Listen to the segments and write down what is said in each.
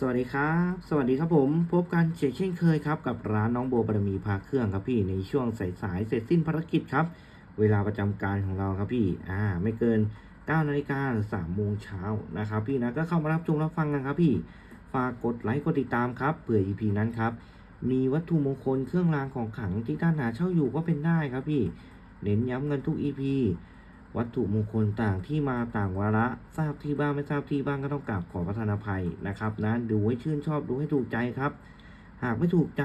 สวัสดีครับ สวัสดีครับผม พบกันเช่นเช่นเคยครับกับร้านน้องโบบารมีพาเครื่องครับพี่ในช่วงสายๆเสร็จสิ้นภารกิจครับ เวลาประจำการของเราครับพี่อ่าไม่เกิน9นาฬิกาหรือ3โมงเช้านะครับพี่นะก็เข้ามารับชมรับฟังกันครับพี่ฝากกดไลค์กดติดตามครับเผื่อ EP นั้นครับมีวัตถุมงคลเครื่องรางของขลังที่ท่านหาเช่าอยู่ก็เป็นได้ครับพี่ เน้นย้ำกันทุก EP วัตถุมงคลต่างที่มาต่างวาระทราบที่บ้างไม่ทราบที่บ้างก็ต้องกราบขอประทานภัยนะครับนะดูให้ชื่นชอบดูให้ถูกใจครับ หากไม่ถูกใจ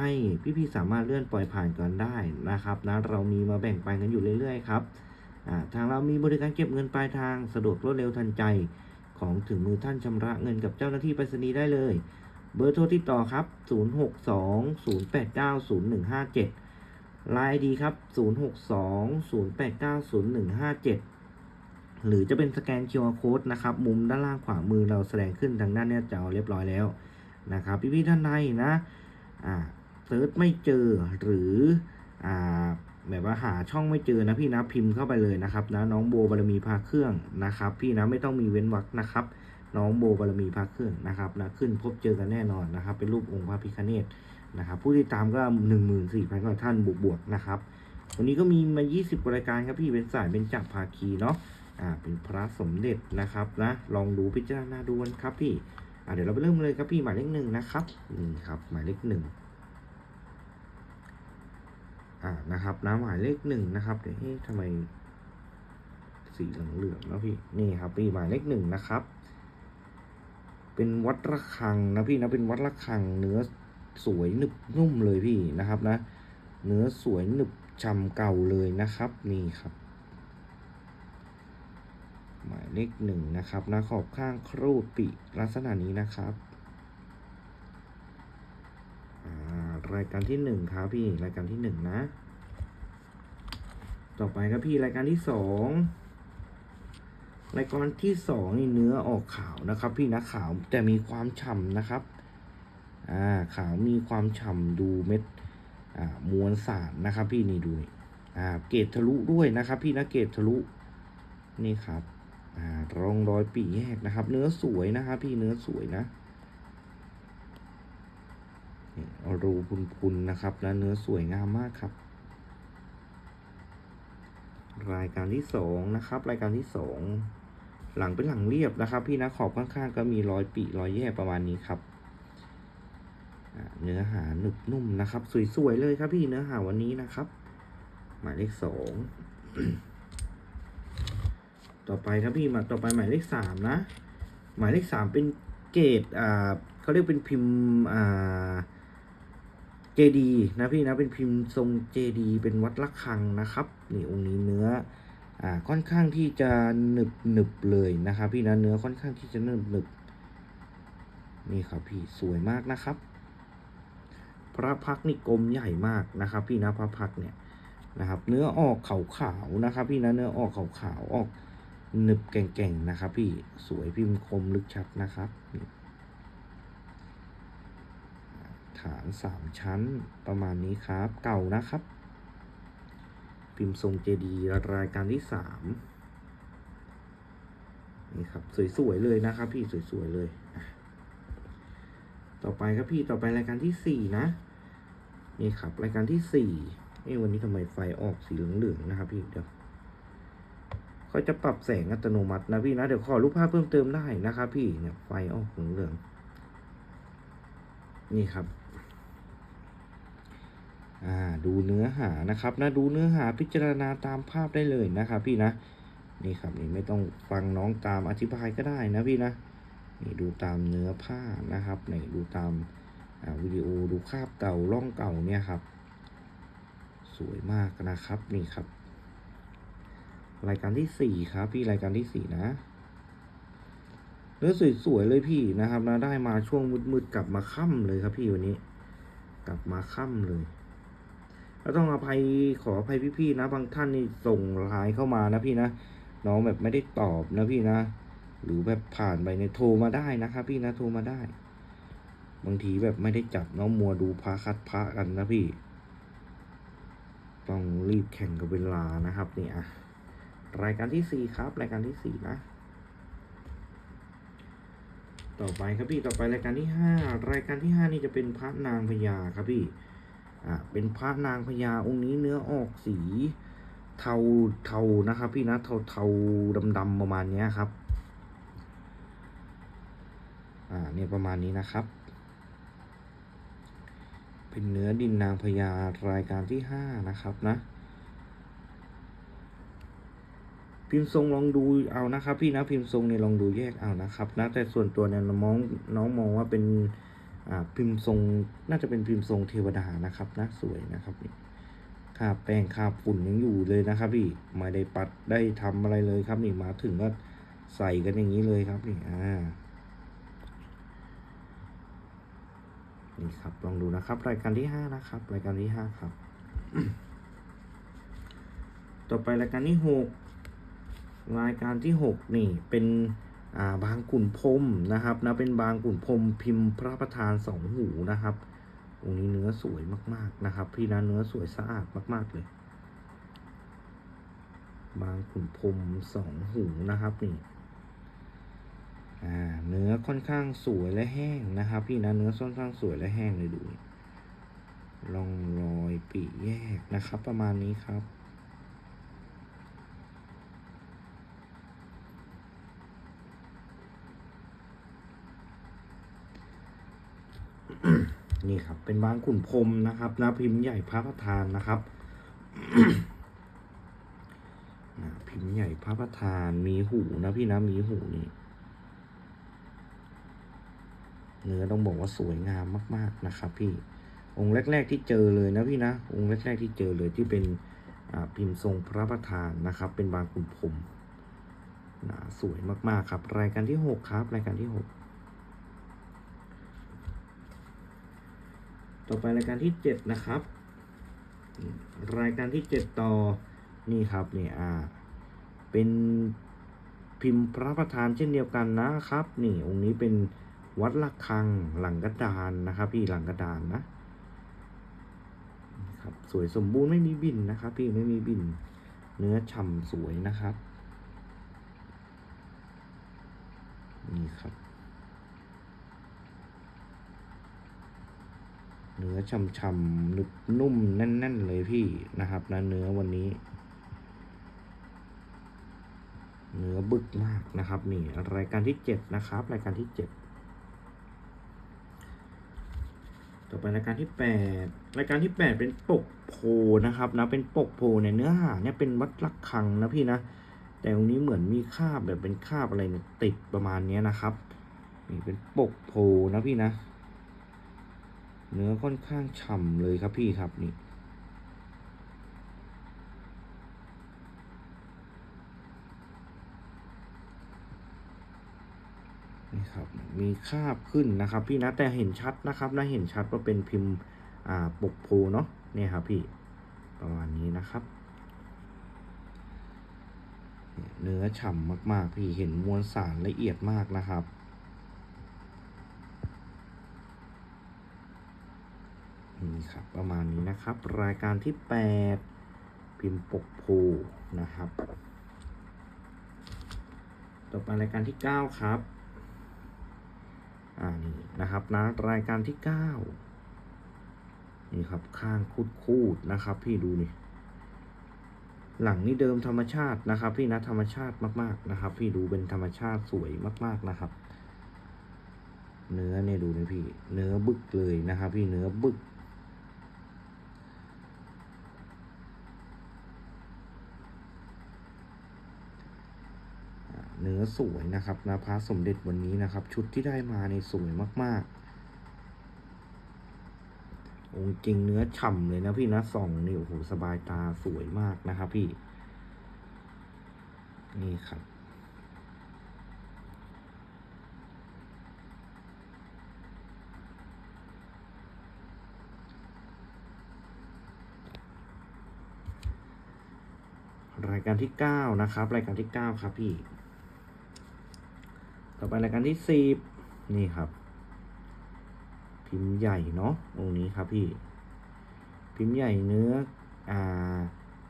พี่ๆสามารถเลื่อนปล่อยผ่านกันได้นะครับนะเรามีมาแบ่งปันกันอยู่เรื่อยๆครับทางเรามีบริการเก็บเงินปลายทางสะดวกรวดเร็วทันใจของถึงมือท่านชำระเงินกับเจ้าหน้าที่ไปรษณีย์ได้เลย เบอร์โทรติดต่อครับ 062-089-0157ไลน์ดีครับ 062-089-0157 หรือจะเป็นสแกน QR Code นะครับ มุมด้านล่างขวามือเราแสดงขึ้นทางด้านนี้ยจอเรียบร้อยแล้วนะครับ พี่ๆท่านใดนะอ่าเซิร์ชไม่เจอหรืออ่าแบบว่าหาช่องไม่เจอนะพี่นะพิมพ์เข้าไปเลยนะครับนะน้องโบบารมีพาเครื่องนะครับ พี่นะไม่ต้องมีเว้นวรรคนะครับ น้องโบบารมีพาเครื่องนะครับนะขึ้นพบเจอกันแน่นอนนะครับ เป็นรูปองค์พระพิฆเนศนะครับ ผู้ติดตามก็หนึ่งหมื่นสี่พันกว่าท่านบวกๆนะครับวันนี้ก็มีมา 20 รายการครับพี่เป็นสายเป็นจับภาคีเนาะ อ่าเป็นพระสมเด็จนะครับนะลองดูพิจารณาดูกันครับพี่อ่าเดี๋ยวเราไปเริ่มเลยครับพี่หมายเลขหนึ่งนะครับนี่ครับหมายเลขหนึ่งอ่านะครับนะหมายเลขหนึ่งนะครับเดี๋ยวเฮ้ทำไมสีเหลืองๆแล้วพี่นี่ครับพี่หมายเลขหนึ่งนะครับ เป็นวัดระฆังนะพี่นะเป็นวัดระฆังเนื้อสวยหนึบนุ่มเลยพี่นะครับนะ เนื้อสวยหนึบฉ่ำเก่าเลยนะครับ นี่ครับ หมายเลขหนึ่งนะครับนะขอบข้างครูดปิลักษณะนี้นะครับรายการที่หนึ่งครับพี่รายการที่หนึ่งนะ ต่อไปครับพี่รายการที่สองรายการที่สองนี่เนื้อออกขาวนะครับ พี่นะขาวแต่มีความฉ่ำนะครับอ่าขาวมีความฉ่ำดูเม็ดอ่ามวลสารนะครับ พี่นี่ดูนี่อ่าเกตทะลุด้วยนะครับ พี่นะเกตทะลุนี่ครับ ร่องรอยปีแยกนะครับ เนื้อสวยนะครับพี่เนื้อสวยนะนี่รูพุนๆนะครับนะเนื้อสวยงามมากครับ รายการที่สองนะครับ รายการที่สองหลังเป็นหลังเรียบนะครับ พี่นะขอบข้างๆ ก็มีรอยปีรอยแยกประมาณนี้ครับอ่าเนื้อหาหนึบนุ่มนะครับ สวยๆเลยครับพี่เนื้อหาวันนี้นะครับ หมายเลขสอง ต่อไปครับพี่มาต่อไปหมายเลขสามนะ หมายเลขสามเป็นเกรดอ่าเขาเรียกเป็นพิมพ์อ่าเจดีนะพี่นะเป็นพิมพ์ทรงเจดีเป็นวัดระฆังนะครับนี่องค์นี้เนื้ออ่าค่อนข้างที่จะหนึบหนึบเลยนะครับ พี่นะเนื้อค่อนข้างที่จะหนึบหนึบนี่ครับพี่สวยมากนะครับ พระพักนี่กลมใหญ่มากนะครับ พี่นะพระพักเนี่ยนะครับ เนื้อออกขาวๆนะครับ พี่นะเนื้อออกขาวๆออก หนึบแก่งๆนะครับ พี่สวยพิมพ์คมลึกชัดนะครับฐานสามชั้นประมาณนี้ครับ เก่านะครับ พิมพ์ทรงเจดีย์รายการที่สามนี่ครับสวยๆเลยนะครับ พี่สวยๆเลยต่อไปครับพี่ต่อไปรายการที่สี่นะนี่ครับ รายการที่สี่เอ้วันนี้ทำไมไฟออกสีเหลืองๆนะครับ พี่เดี๋ยว เขาจะปรับแสงอัตโนมัตินะพี่นะเดี๋ยวขอรูปภาพเพิ่มเติมได้นะครับพี่เนี่ยไฟออกเหลืองๆนี่ครับอ่าดูเนื้อหานะครับนะดูเนื้อหาพิจารณาตามภาพได้เลยนะครับพี่นะนี่ครับนี่ไม่ต้องฟังน้องตามอธิบายก็ได้นะพี่นะนี่ดูตามเนื้อผ้านะครับนี่ดูตามอ่าวิดีโอดูภาพเก่าร่องเก่าเนี่ยครับ สวยมากนะครับนี่ครับ รายการที่สี่ครับพี่รายการที่สี่นะเนื้อสวยๆเลยพี่นะครับนะได้มาช่วงมืดๆกลับมาค่ำเลยครับพี่วันนี้ กลับมาค่ำเลยแล้วต้องอภัยขออภัยพี่ๆนะ บางท่านนี่ส่งไลน์เข้ามานะพี่นะน้องแบบไม่ได้ตอบนะพี่นะ หรือแบบผ่านไปในยโทรมาได้นะครับ พี่นะโทรมาได้ บางทีแบบไม่ได้จับน้องมัวดูพระคัดพระกันนะพี่ ต้องรีบแข่งกับเวลานะครับเนี่ยอะ รายการที่สี่ครับ รายการที่สี่นะ ต่อไปครับพี่ต่อไปรายการที่ห้ารายการที่ห้านี่จะเป็นพระนางพญาครับพี่อ่าเป็นพระนางพญาองค์นี้เนื้อออกสีเทาเทานะครับ พี่นะเทาเทาดำดำประมาณนี้ครับอ่าเนี่ยประมาณนี้นะครับ เป็นเนื้อดินนางพญารายการที่ห้านะครับนะ พิมพ์ทรงลองดูเอานะครับ พี่นะพิมพ์ทรงเนี่ยลองดูแยกเอานะครับนะแต่ส่วนตัวเนี่ยน้องน้องมองว่าเป็นอ่าพิมพ์ทรงน่าจะเป็นพิมพ์ทรงเทวดานะครับนะสวยนะครับนี่คาแป้งคาฝุ่นยังอยู่เลยนะครับ พี่ไม่ได้ปัดได้ทำอะไรเลยครับนี่มาถึงก็ใส่กันอย่างนี้เลยครับนี่อ่านี่ครับลองดูนะครับ รายการที่ห้านะครับ รายการที่ห้าครับ ต่อไปรายการที่หก รายการที่หกนี่เป็นาบางขุนพรมนะครับนะเป็นบางขุนพรมพิมพ์พระประธานสองหูนะครับองค์นี้เนื้อสวยมากๆนะครับ พี่นะเนื้อสวยสะอาดมากๆเลย บางขุนพรมสองหูนะครับนี่อ่าเนื้อค่อนข้างสวยและแห้งนะครับ พี่นะเนื้อค่อนข้างสวยและแห้งเลยดูนี่ร่องรอยปีแยกนะครับ ประมาณนี้ครับ นี่ครับ เป็นบางขุนพรมนะครับนะพิมพ์ใหญ่พระประธานนะครับนะพิมพ์ใหญ่พระประธานมีหูนะพี่นะมีหูนี่เนื้อต้องบอกว่าสวยงามมาก ๆนะครับ พี่องค์แรก ๆ ที่เจอเลยนะพี่นะองค์แรก ๆ ที่เจอเลยที่เป็นพิมพ์ทรงพระประธานนะครับ เป็นบางขุนพรมนะสวยมาก ๆ ครับ รายการที่ 6 ครับ รายการที่ 6 ต่อไปรายการที่เจ็ดนะครับ รายการที่เจ็ดต่อนี่ครับนี่อ่าเป็นพิมพ์พระประธานเช่นเดียวกันนะครับ นี่องค์นี้เป็นวัดละคังหลังกระดานนะครับ พี่หลังกระดานนะครับสวยสมบูรณ์ไม่มีบินนะครับ พี่ไม่มีบิน เนื้อฉ่ำสวยนะครับ นี่ครับ เนื้อฉ่ำๆนึบนุ่มแน่น ๆ เลยพี่นะครับนะเนื้อวันนี้ เนื้อบึกมากนะครับ นี่รายการที่เจ็ดนะครับ รายการที่เจ็ดต่อไปรายการที่แปดรายการที่แปดเป็นปกโพนะครับนะเป็นปกโพในยเนื้อหาเนี่ยเป็นวัดลักคังนะพี่นะแต่ตรงนี้เหมือนมีคาบแบบเป็นคาบอะไรเนี่ยติดประมาณนี้นะครับ นี่เป็นปกโพนะพี่นะ เนื้อค่อนข้างฉ่ำเลยครับพี่ครับนี่นี่ครับมีคาบขึ้นนะครับ พี่นะแต่เห็นชัดนะครับนะเห็นชัดว่าเป็นพิมพ์อ่าปกโพเนาะเนี่ยครับพี่ประมาณนี้นะครับเนี่ยเนื้อฉ่ำมาก ๆ พี่เห็นมวลสารละเอียดมากนะครับ นี่ ครับ ประมาณนี้นะครับ รายการที่ 8 พิมพ์ปกโพนะครับ ต่อไปรายการที่ 9 ครับอ่านี่นะครับนะรายการที่ 9 นี่ครับข้างคูดคูดนะครับ พี่ดูนี่หลังนี่เดิมธรรมชาตินะครับ พี่นะธรรมชาติมากๆนะครับ พี่ดูเป็นธรรมชาติสวยมาก ๆนะครับ เนื้อเนี่ยดูนะพี่ เนื้อบึกเลยนะครับ พี่เนื้อบึก เนื้อสวยนะครับนะพระสมเด็จวันนี้นะครับ ชุดที่ได้มาในสวยมาก ๆ องค์จริงเนื้อฉ่ำเลยนะพี่นะส่องนี่โอ้โหสบายตาสวยมากนะครับพี่ นี่ครับรายการที่เก้านะครับ รายการที่เก้าครับพี่ ต่อไปรายการที่สิบนี่ครับ พิมพ์ใหญ่เนาะองนี้ครับพี่ พิมพ์ใหญ่เนื้ออ่า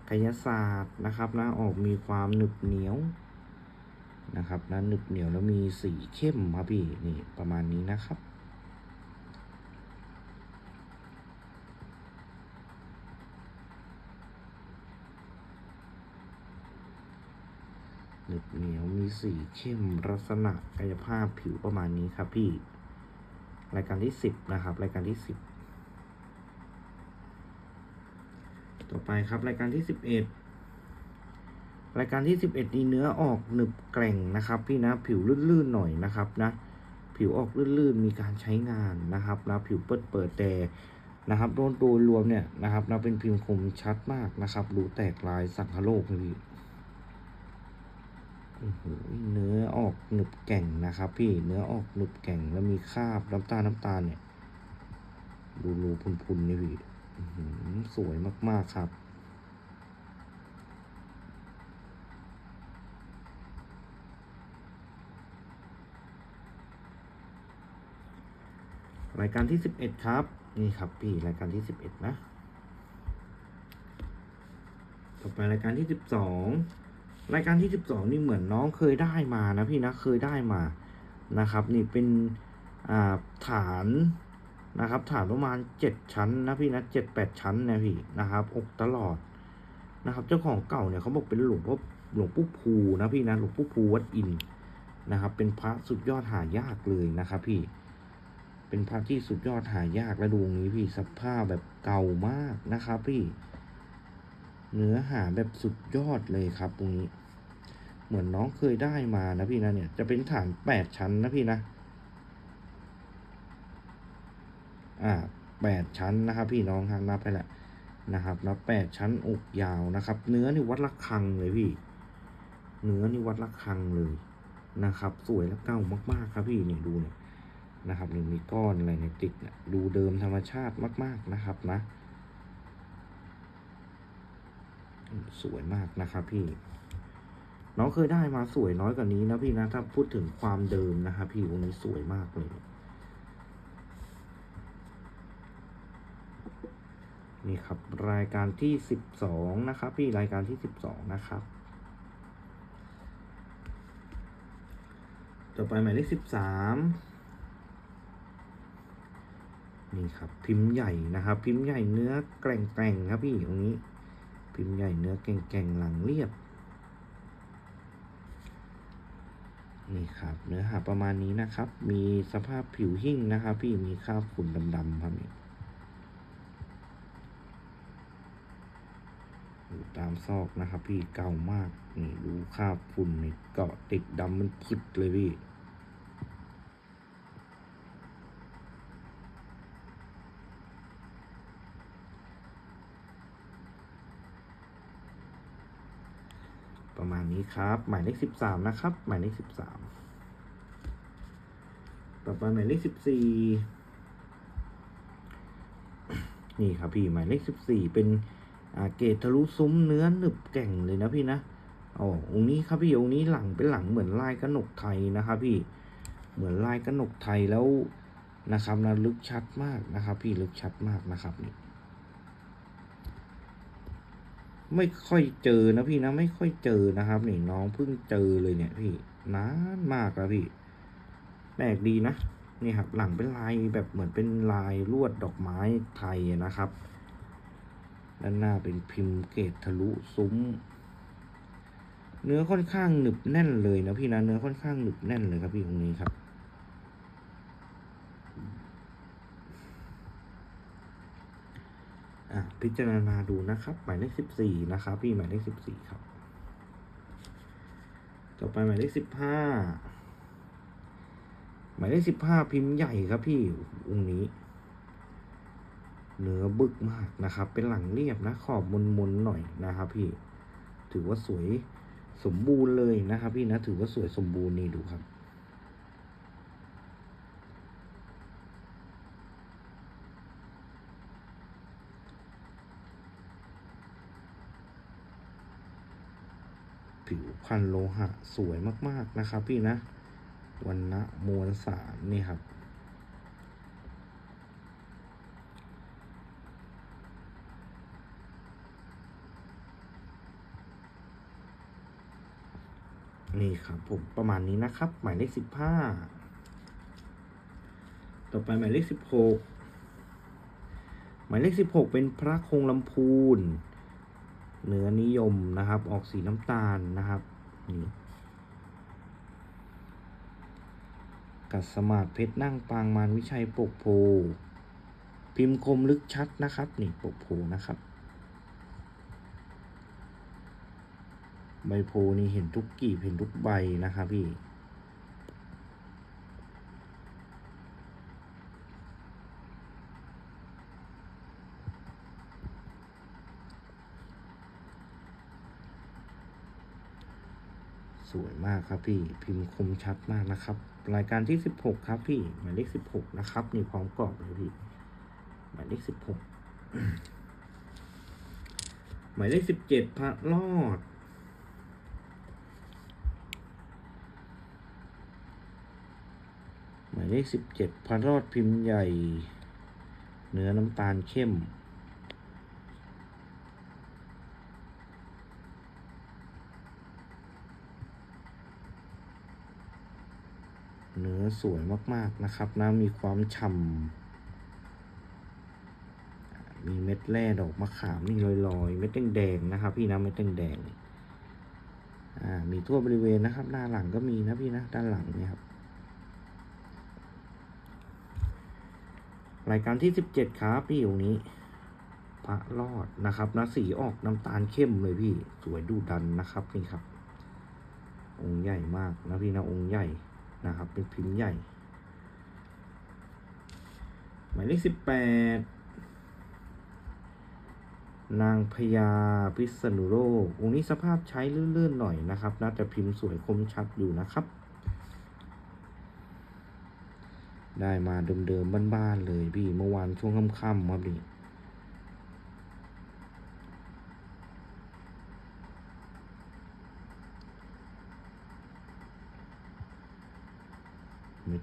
กายศาสตร์นะครับนะออกมีความหนึบเหนียวนะครับนะหนึบเหนียวแล้วมีสีเข้มครับพี่นี่ประมาณนี้นะครับหนึบเหนียว มีสีเข้มลักษณะกายภาพผิวประมาณนี้ครับพี่ รายการที่สิบนะครับ รายการที่สิบต่อไปครับ รายการที่สิบเอ็ดรายการที่สิบเอ็ดนี่เนื้อออกหนึบแกร่งนะครับ พี่นะผิวลื่นๆหน่อยนะครับนะผิวออกลื่นๆมีการใช้งานนะครับนะผิวเปิดเปิดแต่นะครับโดนโดยรวมเนี่ยนะครับนะเป็นพิมพ์คมชัดมากนะครับรูแตกลายสังคโลกเลยพี่ เนื้อออกหนึบแก่งนะครับ พี่เนื้อออกหนึบแก่งแล้วมีคราบน้ำตาลน้ำตาลเนี่ยดูรูพุนๆนี่พี่สวยมาก ๆ ครับ รายการที่สิบเอ็ดครับ นี่ครับพี่รายการที่สิบเอ็ดนะ ต่อไปรายการที่สิบสอง รายการที่สิบสองนี่เหมือนน้องเคยได้มานะพี่นะเคยได้มานะครับ นี่เป็นอ่าฐานนะครับ ฐานประมาณเจ็ดชั้นนะพี่นะเจ็ดแปดชั้นนะพี่นะครับอกตลอดนะครับ เจ้าของเก่าเนี่ยเขาบอกเป็นหลวงพ่อหลวงปู่ภูนะพี่นะหลวงปู่ภูวัดอินนะครับ เป็นพระสุดยอดหายากเลยนะครับ พี่ เป็นพระที่สุดยอดหายากและดูองนี้พี่สภาพแบบเก่ามากนะครับ พี่ เนื้อหาแบบสุดยอดเลยครับ ตรงนี้ เหมือนน้องเคยได้มานะพี่นะเนี่ย จะเป็นฐานแปดชั้นนะพี่นะ อ่าแปดชั้นนะครับ พี่น้องทางนับไปแหละนะครับนับแปดชั้นอกยาวนะครับ เนื้อนี่วัดละคังเลยพี่ เนื้อนี่วัดละคังเลยนะครับ สวยและเก่ามากๆครับพี่เนี่ยดูเนี่ยนะครับนี่มีก้อนอะไรในยติดเนี่ยดูเดิมธรรมชาติมาก ๆนะครับนะ สวยมากนะครับพี่ น้องเคยได้มาสวยน้อยกว่านี้นะพี่นะ ถ้าพูดถึงความเดิมนะครับพี่วงนี้สวยมากเลย นี่ครับรายการที่สิบสองนะครับ พี่รายการที่สิบสองนะครับต่อไปหมายเลขสิบสามนี่ครับพิมพ์ใหญ่นะครับ พิมพ์ใหญ่เนื้อแกร่งๆครับพี่ตรงนี้ พิมพ์ใหญ่เนื้อแก่งๆหลังเรียบ นี่ครับ เนื้อหาประมาณนี้นะครับ มีสภาพผิวหิ้งนะครับ พี่มีคราบฝุ่นดำๆครับนี่อยู่ตามซอกนะครับ พี่เก่ามาก นี่ดูคราบฝุ่นนี่เกาะติดดำมันผึดเลยพี่ี้ครับ หมายเลขสิบสามนะครับ หมายเลขสิบสามต่อไปหมายเลขสิบสี่นี่ครับพี่หมายเลขสิบสี่เป็นเกตทะลุซุ้มเนื้อหนึบแก่งเลยนะพี่นะอ๋อองนี้ครับพี่องนี้หลังเป็นหลังเหมือนลายกระหนกไทยนะครับพี่เหมือนลายกระหนกไทยแล้วนะครับนะลึกชัดมากนะครับ พี่ลึกชัดมากนะครับนี่ ไม่ค่อยเจอนะพี่นะ ไม่ค่อยเจอนะครับนี่น้องเพิ่งเจอเลยเนี่ยพี่นานมากแล้วพี่แปลกดีนะนี่ครับหลังเป็นลายแบบเหมือนเป็นลายลวดดอกไม้ไทยนะครับ ด้านหน้าเป็นพิมพ์เกตทะลุซุ้ม เนื้อค่อนข้างหนึบแน่นเลยนะพี่นะเนื้อค่อนข้างหนึบแน่นเลยครับพี่ตรงนี้ครับ อะ พิจารณาดูนะครับ หมายเลขสิบสี่นะครับพี่หมายเลขสิบสี่ครับ ต่อไปหมายเลขสิบห้าหมายเลขสิบห้าพิมพ์ใหญ่ครับพี่องค์นี้เนื้อบึกมากนะครับ เป็นหลังเรียบนะขอบมนๆหน่อยนะครับ พี่ ถือว่าสวยสมบูรณ์เลยนะครับ พี่นะถือว่าสวยสมบูรณ์นี่ดูครับ ผิวพันโลหะสวยมาก ๆ นะครับ พี่นะวันนะมวลสารนี่ครับ นี่ครับผมประมาณนี้นะครับ หมายเลขสิบห้าต่อไปหมายเลขสิบหกหมายเลขสิบหกเป็นพระคงลำพูน เนื้อนิยมนะครับ ออกสีน้ำตาลนะครับนี่กัสมาดเพชรนั่งปางมารวิชัยปกโพพิมพ์คมลึกชัดนะครับ นี่ปกโพนะครับ ใบโพนี่เห็นทุกกีบเห็นทุกใบนะครับพี่ มากครับพี่พิมพ์คมชัดมากนะครับ รายการที่สิบหกครับพี่หมายเลขสิบหกนะครับนี่พร้อมกรอบเลยพี่หมายเลขสิบหกหมายเลขสิบเจ็ดพระรอดหมายเลขสิบเจ็ดพระรอดพิมพ์ใหญ่ เนื้อน้ำตาลเข้ม เนื้อสวยมากๆนะครับนะมีความฉ่ำมีเม็ดแร่ดอกมะขามนี่ลอยๆ เม็ดแดงๆนะครับ พี่นะเม็ดแดงๆอ่ามีทั่วบริเวณนะครับ หน้าหลังก็มีนะพี่นะด้านหลังเนี่ยครับรายการที่สิบเจ็ดครับพี่องค์นี้พระรอดนะครับนะสีออกน้ำตาลเข้มเลยพี่ สวยดูดันนะครับนี่ครับ องค์ใหญ่มากนะพี่นะองค์ใหญ่ นะครับ เป็นพิมพ์ใหญ่ หมายเลขสิบแปดนางพญาพิษณุโลกองค์นี้สภาพใช้ลื่นๆหน่อยนะครับน่าจะพิมพ์สวยคมชัดอยู่นะครับ ได้มาเดิมๆบ้านๆเลยพี่เมื่อวานช่วงค่ำๆครับพี่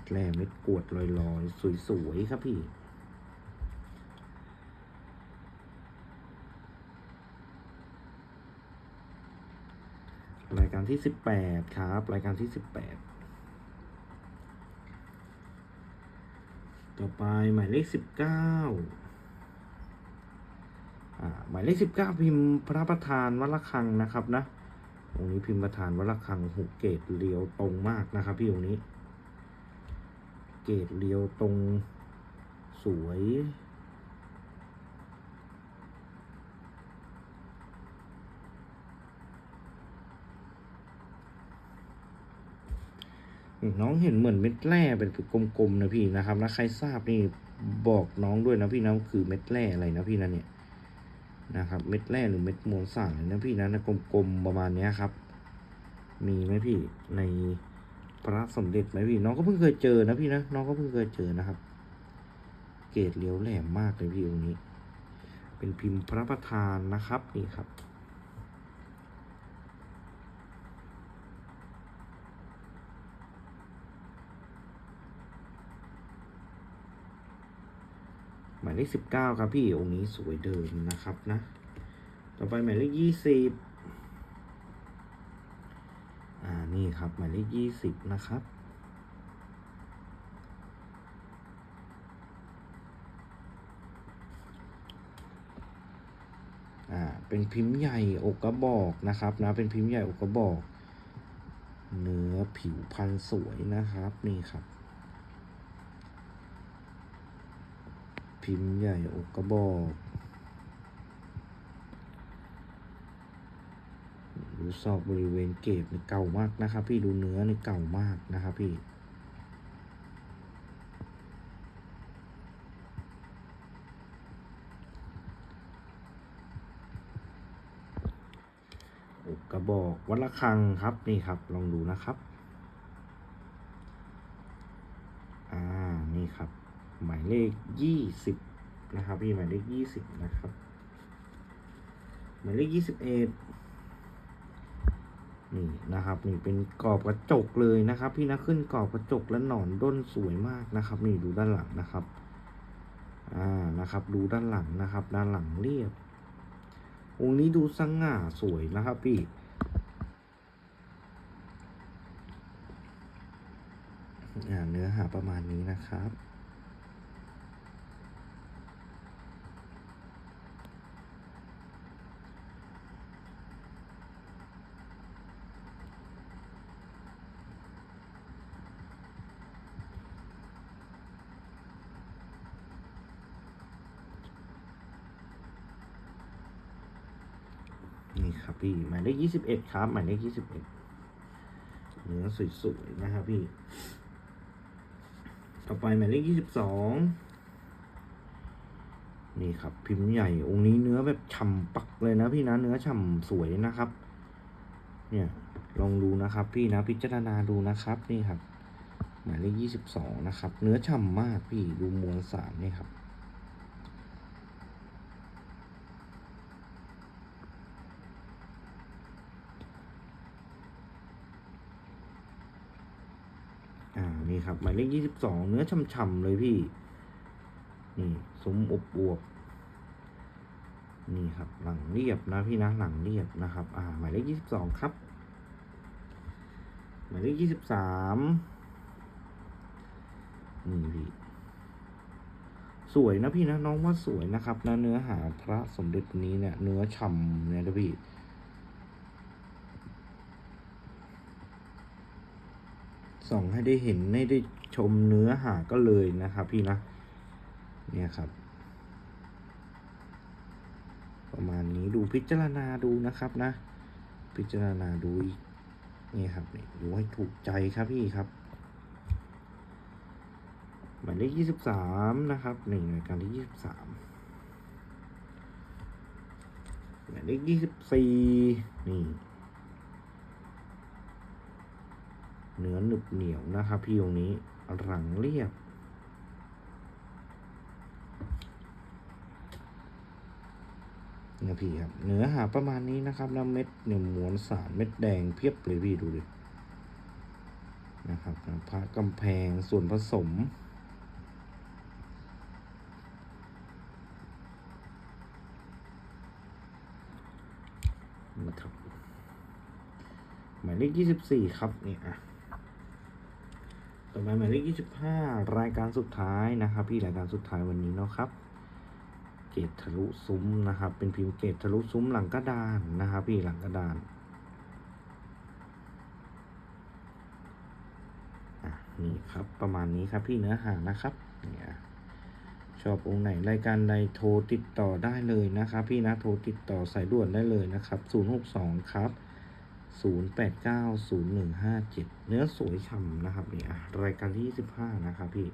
ดแร่เม็ดกวดลอยๆ สวยๆ ครับพี่ รายการที่สิบแปดครับ รายการที่สิบแปดต่อไปหมายเลขสิบเก้าหมายเลขสิบเก้าพิมพ์พระประธานวัดระฆังนะครับนะองนี้พิมพ์ประธานวัดระฆังหูเกตเลียวตรงมากนะครับพี่องนี้ กตเลียวตรงสวย น้องเห็นเหมือนเม็ดแร่เป็นกลมๆนะพี่นะครับนะใครทราบนี่บอกน้องด้วยนะพี่นะคือเม็ดแร่อะไรนะพี่นะเนี่ยนะครับเม็ดแร่หรือเม็ดมวลสารนะพี่นะนะกลมๆประมาณเนี้ยครับ มีไหมพี่ใน พระสมเด็จไหมพี่ น้องก็เพิ่งเคยเจอนะพี่นะ น้องก็เพิ่งเคยเจอนะครับ เกรดเลี้ยวแหลมมากเลยพี่องนี้ เป็นพิมพ์พระประธานนะครับนี่ครับหมายเลขสิบเก้าครับพี่องค์นี้สวยเดิมนะครับนะ ต่อไปหมายเลขยี่สิบอ่า นี่ครับหมายเลขยี่สิบนะครับ อ่า เป็นพิมพ์ใหญ่อกกระบอกนะครับนะ เป็นพิมพ์ใหญ่อกกระบอก เนื้อผิวพันธุ์สวยนะครับนี่ครับ พิมพ์ใหญ่อกกระบอก ดูซอกบริเวณเกรดนี่เก่ามากนะครับ พี่ดูเนื้อนี่เก่ามากนะครับพี่กกระบอกวัดระฆังครับนี่ครับลองดูนะครับ อ่านี่ครับ หมายเลขยี่สิบนะครับ พี่หมายเลขยี่สิบนะครับ หมายเลขยี่สิบเอ็ด นี่นะครับนี่เป็นกรอบกระจกเลยนะครับ พี่นะขึ้นกรอบกระจกและหนอนด้นสวยมากนะครับ นี่ดูด้านหลังนะครับอ่านะครับ ดูด้านหลังนะครับ ด้านหลังเรียบ องค์นี้ดูสง่าสวยนะครับพี่เนื้อหาประมาณนี้นะครับ พี่หมายเลขยี่สิบเอ็ดครับหมายเลขยี่สิบเอ็ดเนื้อสวยๆนะครับพี่ ต่อไปหมายเลขยี่สิบสองนี่ครับ พิมพ์ใหญ่องค์นี้เนื้อแบบฉ่ำปักเลยนะพี่นะเนื้อฉ่ำสวยนะครับ เนี่ยลองดูนะครับ พี่นะพิจารณาดูนะครับนี่ครับ หมายเลขยี่สิบสองนะครับ เนื้อฉ่ำมากพี่ดูมวลสารนี่ครับ อ่า นี่ ครับ หมายเลขยี่สิบสองเนื้อฉ่ำๆเลยพี่ นี่ซุ้มอบอวบนี่ครับ หลังเรียบนะพี่นะหลังเรียบนะครับ อ่า หมายเลขยี่สิบสองครับ หมายเลขยี่สิบสามนี่พี่สวยนะพี่นะน้องว่าสวยนะครับนะเนื้อหาพระสมเด็จนี้เนี่ยเนื้อฉ่ำเนี่ยนะพี่ ส่องให้ได้เห็นให้ได้ชมเนื้อหาก็เลยนะครับ พี่นะ เนี่ยครับ ประมาณนี้ดูพิจารณาดูนะครับนะ พิจารณาดูนี่ครับนี่ดูให้ถูกใจครับพี่ครับหมายเลขยี่สิบสามนะครับหนึ่งรายการที่ยี่สิบสามหมายเลขยี่สิบสี่นี่ เนื้อหนึบเหนียวนะครับพี่ตรงนี้หลังเรียบนี่ยพี่ครับเนื้อหาประมาณนี้นะครับแล้วเม็ดเนี่ยมวลสารเม็ดแดงเพียบเลยพี่ดูดินะครับพระกำแพงส่วนผสมนะครับหมายเลขยี่สิบสี่ครับเนี่ยอะ ต่อไปหมายเลขยี่สิบห้ารายการสุดท้ายนะครับ พี่รายการสุดท้ายวันนี้เนาะครับ เกตทะลุซุ้มนะครับ เป็นพิมพ์เกตทะลุซุ้มหลังกระดานนะครับพี่หลังกระดานอะนี่ครับประมาณนี้ครับพี่เนื้อหานะครับเนี่ยชอบองค์ไหนรายการใดโทรติดต่อได้เลยนะครับ พี่นะโทรติดต่อสายด่วนได้เลยนะครับ 062 ครับ 089015เนื้อสวยฉ่ำนะครับนี่อะรายการที่ 25 นะครับพี่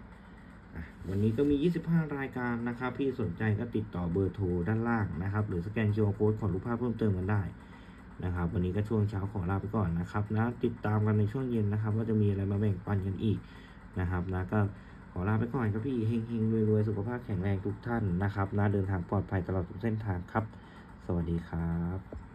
วันนี้ก็มี 25 รายการนะครับ พี่สนใจก็ติดต่อเบอร์โทรด้านล่างนะครับ หรือสแกน QR Code ขอรูปภาพเพิ่มเติมกันได้นะครับ วันนี้ก็ช่วงเช้าขอลาไปก่อนนะครับนะติดตามกันในช่วงเย็นนะครับ ว่าจะมีอะไรมาแบ่งปันกันอีกนะครับนะก็ขอลาไปก่อนครับพี่เฮงๆรวยๆสุขภาพแข็งแรงทุกท่านนะครับนะเดินทางปลอดภัยตลอดทุกเส้นทางครับ สวัสดีครับ